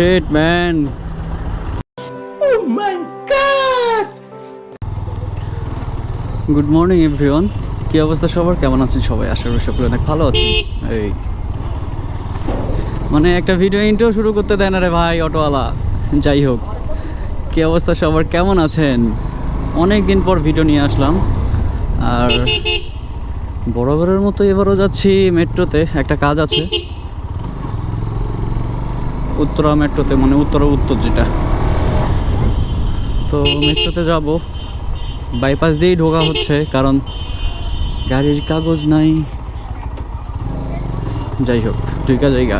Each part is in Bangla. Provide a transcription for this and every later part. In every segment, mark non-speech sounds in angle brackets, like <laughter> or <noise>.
Shit, man. Oh my god! Good morning everyone কি অবস্থা সবার? কেমন আছেন সবাই? আশা করি সকলে অনেক ভালো আছেন। এই। মানে একটা ভিডিও ইন্টারো শুরু করতে দেয় না রে ভাই অটোওয়ালা। যাই হোক। কি অবস্থা সবার? কেমন আছেন? অনেক দিন পর ভিডিও নিয়ে আসলাম। আর বরাবরের মতো এবারও যাচ্ছি মেট্রোতে। একটা কাজ আছে। উত্তরা মেট্রোতে মানে উত্তরা উত্তর যেটা। তো মেট্রোতে যাব। বাইপাস দিয়েই ঢোকা হচ্ছে, কারণ গাড়ির কাগজ নাই। যাই হোক দুইটা জায়গা।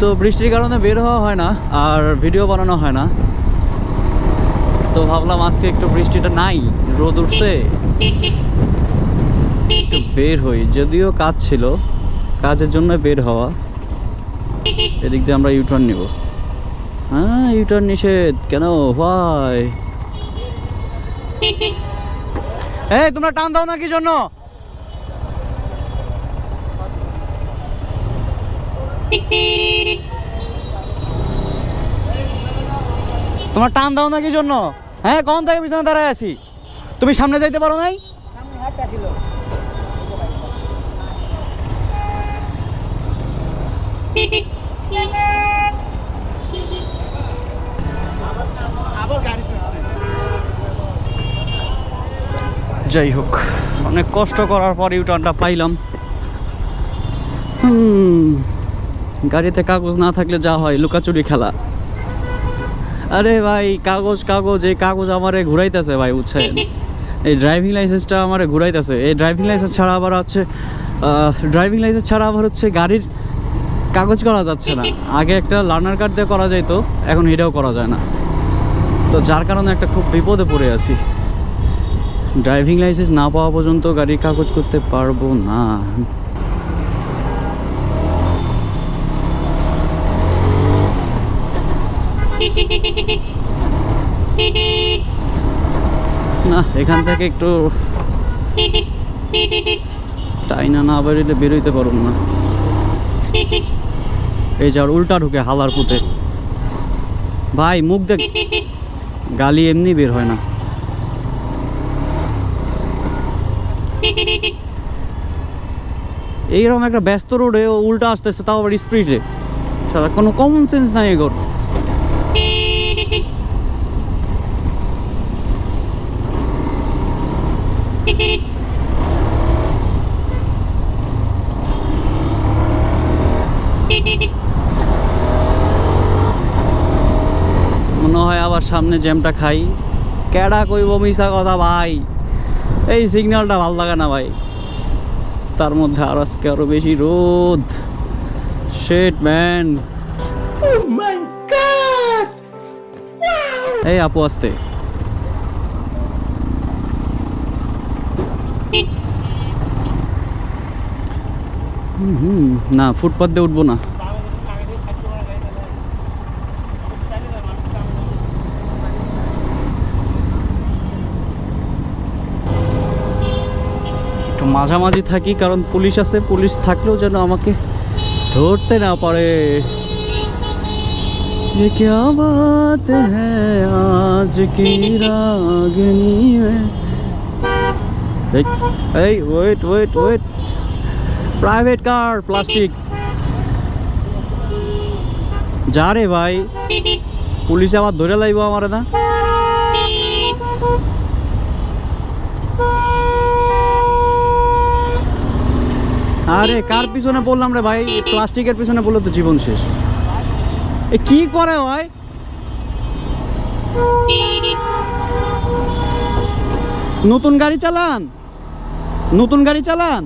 তো বৃষ্টির কারণে বের হওয়া হয় না, আর ভিডিও বানানো হয় না। তো ভাবলাম আজকে একটু বৃষ্টিটা নাই, রোদ উঠছে। একটু বের হই, যদিও কাজ ছিল। কাজের জন্য বের হওয়া। এদিক দিয়ে আমরা ইউটার্ন নিব। হ্যাঁ ইউটার্ন নিষেধ। কেন? ভাই এই, তোমরা টান দাও না কি জন্য? তোমার টান দাও না কি জন্য? হ্যাঁ কোন থেকে পিছনে দাঁড়ায় আছি? তুমি সামনে যাইতে পারো নাই? যাই হোক অনেক কষ্ট করার পর ইউটার্নটা পাইলাম। গাড়িতে কাগজ না থাকলে যা হয়, লুকাচুরি খেলা। আরে ভাই, কাগজ কাগজ, এই কাগজ আমারে ঘুরাইতেছে ভাই, বুঝছেন? এই ড্রাইভিং লাইসেন্সটা আমারে ঘুরাইতেছে। এই ড্রাইভিং লাইসেন্স ছাড়া আবার হচ্ছে ড্রাইভিং লাইসেন্স ছাড়া আবার হচ্ছে গাড়ির কাগজ করা যাচ্ছে না। আগে একটা লার্নার কার্ড দিয়ে করা যাইতো, এখন এটাও করা যায় না। তো যার কারণে একটা খুব বিপদে পড়ে আছি। ড্রাইভিং লাইসেন্স না পাওয়া পর্যন্ত গাড়ির কাগজ করতে পারব না। না, এখান থেকে একটু টাইনা না বেরোইলে বেরোইতে পারব না। এই যে উল্টা ঢুকে হালার পুঁতে। ভাই, মুখ দেখ। গালি এমনি বের হয় না। এইরকম একটা ব্যস্ত রোডে উল্টা আসতেছে, তাও আবার স্পিডে কোনো কমন সেন্স নাই এগোর। আবার সামনে জ্যামটা খাই। কেডা কইব মিশা কথা ভাই? এই সিগন্যালটা ভালো লাগে না ভাই। তার মধ্যে আর আজকে আরও বেশি রোদ। শেট ম্যান এই আপু আসতে। হুম না ফুটপাথ দিয়ে উঠবো না। মাঝামাঝি থাকি কারণ পুলিশ আছে পুলিশ থাকলেও যেন আমাকে ধরতে না পারে ये क्या बात है आज की रागनी में এই এই wait wait wait private car plastic যা রে ভাই পুলিশ আবার ধরে লাইব আমারে না আরে, কার পিছনে বললাম রে ভাই? প্লাস্টিকের পিছনে বললে তো জীবন শেষ। এ, কি করে হয় নতুন গাড়ি চালান? নতুন গাড়ি চালান?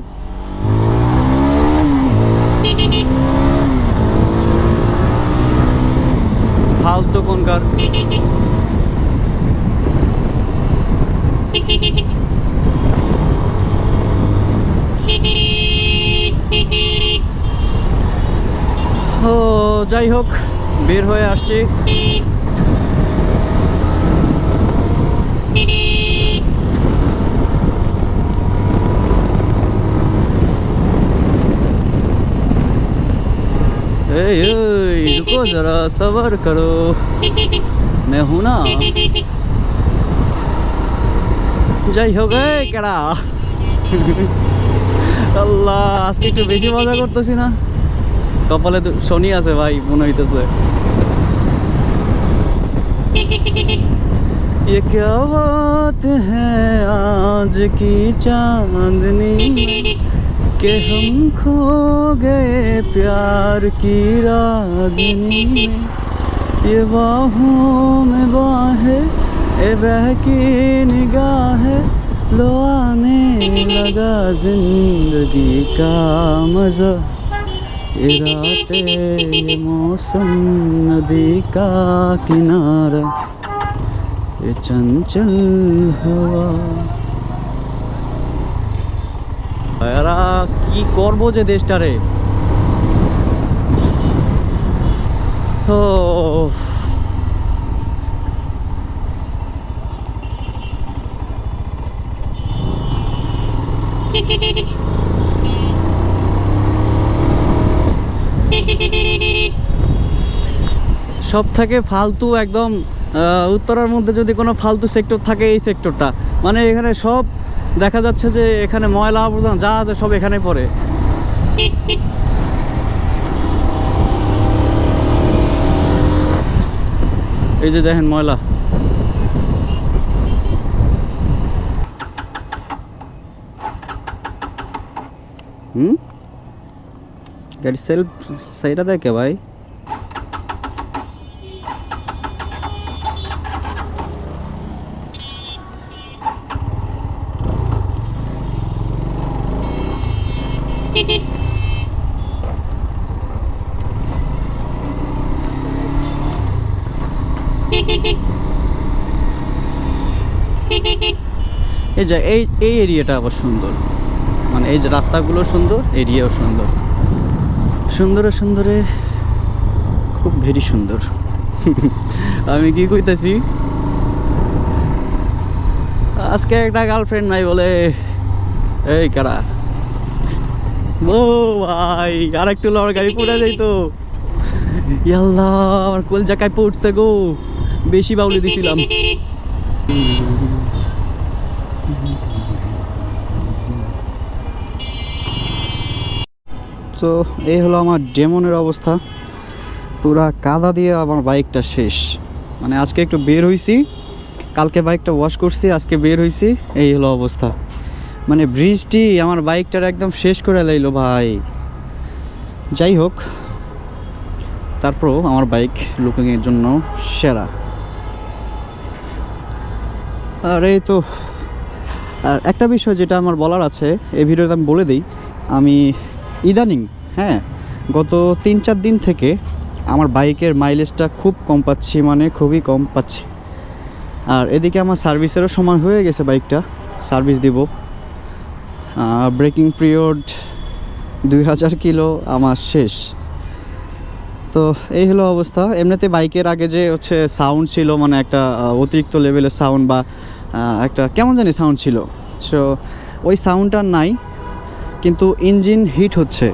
ফালতু কোনকার ও যাই হোক বের হয়ে আসছি ए ए रुको जरा सबर करो मैं हूं ना যাই হোক এই কেডা আল্লাহ আজকে একটু বেশি মজা করতেছি না কপালে তো শনি আছে ভাই মনে হইতেছে ये क्या बात है आज की चांदनी में कि हम खो गए प्यार की रागनी में ये बाहों में बाहें ए बहकी निगाह लो आने लगा जिंदगी का मजा ये रातें ये मौसम नदी का किनारा ये चंचल हवा এরা কি করবো যে দেশটারে ও সব থেকে ফালতু একদম উত্তরার মধ্যে যদি কোনো ফালতু সেক্টর থাকে এই সেক্টরটা মানে এখানে সব দেখা যাচ্ছে যে এখানে ময়লা আবর্জনা যা আছে সব এখানে পড়ে। এই যে দেখেন ময়লা। হুম? গাড়ি সেলফ সেইটা দেখে ভাই। এই যে, এই এই এরিয়াটা আবার সুন্দর। মানে এই যে রাস্তাগুলো সুন্দর এরিয়াও সুন্দর। সুন্দরে সুন্দরে খুব ভেরি সুন্দর। <laughs> আমি কি কইতাছি? আজকে একটা গার্লফ্রেন্ড নাই বলে, এই কারা? ও ভাই আর একটু লড় গাড়ি পড়ে যাইতো ইয়াল্লা, আমার কোল জায়গায় পড়ছে গো। বেশি বাউলি দিছিলাম। তো এই হলো আমার ডেমনের অবস্থা। পুরা কাদা দিয়ে আমার বাইকটা শেষ। মানে আজকে একটু বের হইছি। কালকে বাইকটা ওয়াশ করছি, আজকে বের হইছি। এই হলো অবস্থা। মানে ব্রিজটি আমার বাইকটার একদম শেষ করে লাইলো ভাই। যাই হোক, তারপরও আমার বাইক লুকিংয়ের জন্য সেরা। আর এই তো, আর একটা বিষয় যেটা আমার বলার আছে, এই ভিডিওতে আমি বলে দিই, আমি ইদানিং হ্যাঁ গত তিন চার দিন থেকে আমার বাইকের মাইলেজটা খুব কম পাচ্ছি মানে খুবই কম পাচ্ছি। আর এদিকে আমার সার্ভিসেরও সময় হয়ে গেছে বাইকটা সার্ভিস দিব। ব্রেকিং পিরিয়ড দুই হাজার কিলো আমার শেষ। তো এই হলো অবস্থা। এমনিতে বাইকের আগে যে হচ্ছে সাউন্ড ছিল মানে একটা অতিরিক্ত লেভেলের সাউন্ড বা একটা কেমন জানি সাউন্ড ছিল। সো ওই সাউন্ডটা নাই, কিন্তু ইঞ্জিন হিট হচ্ছে।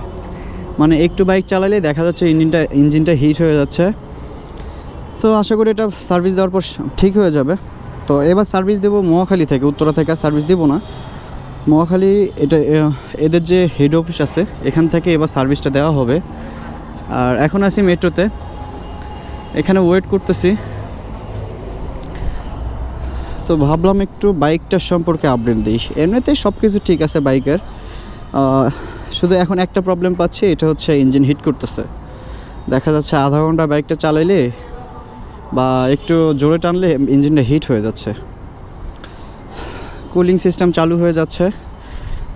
মানে একটু বাইক চালালে দেখা যাচ্ছে ইঞ্জিনটা ইঞ্জিনটা হিট হয়ে যাচ্ছে। তো আশা করি এটা সার্ভিস দেওয়ার পর ঠিক হয়ে যাবে। তো এবার সার্ভিস দেবো মহাখালী থেকে, উত্তরা থেকে সার্ভিস দেবো না। মহাখালী এটা এদের যে হেড অফিস আছে, এখান থেকে এবার সার্ভিসটা দেওয়া হবে। আর এখন আছি মেট্রোতে। এখানে ওয়েট করতেছি। তো ভাবলাম একটু বাইকটার সম্পর্কে আপডেট দিই। এমনিতেই সব কিছু ঠিক আছে বাইকের শুধু এখন একটা প্রবলেম পাচ্ছি, এটা হচ্ছে ইঞ্জিন হিট করতেছে। দেখা যাচ্ছে আধা ঘণ্টা বাইকটা চালাইলে বা একটু জোরে টানলে ইঞ্জিনটা হিট হয়ে যাচ্ছে। কুলিং সিস্টেম চালু হয়ে যাচ্ছে।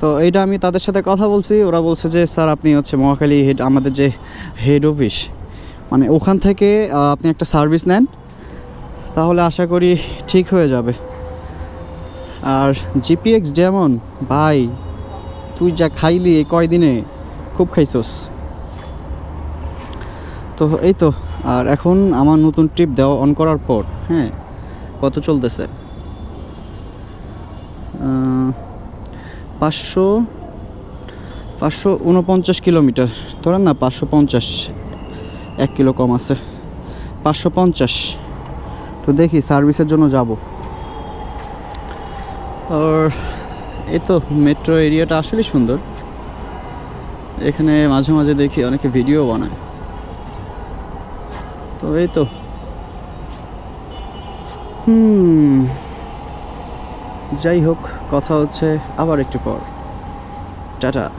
তো এইটা আমি তাদের সাথে কথা বলছি। ওরা বলছে যে, স্যার, আপনি হচ্ছে মহাখালী হেড, আমাদের যে হেড অফিস মানে ওখান থেকে আপনি একটা সার্ভিস নেন, তাহলে আশা করি ঠিক হয়ে যাবে। আর জিপিএক্স যেমন, ভাই, তুই যা খাইলি এই কয়দিনে, খুব খাইছস। তো এই তো, আর এখন আমার নতুন ট্রিপ দেওয়া অন করার পর হ্যাঁ কত চলতেছে? পাঁচশো পাঁচশো উনপঞ্চাশ কিলোমিটার। ধরেন না, পাঁচশো পঞ্চাশ। এক কিলো কম আছে। পাঁচশো পঞ্চাশ। তো দেখি, সার্ভিসের জন্য যাব। আর এই তো মেট্রো এরিয়াটা আসলেই সুন্দর। এখানে মাঝে মাঝে দেখি অনেকে ভিডিও বানায়। তো এই তো। হুম। যাই হোক কথা হচ্ছে আবার একটু পর। টাটা।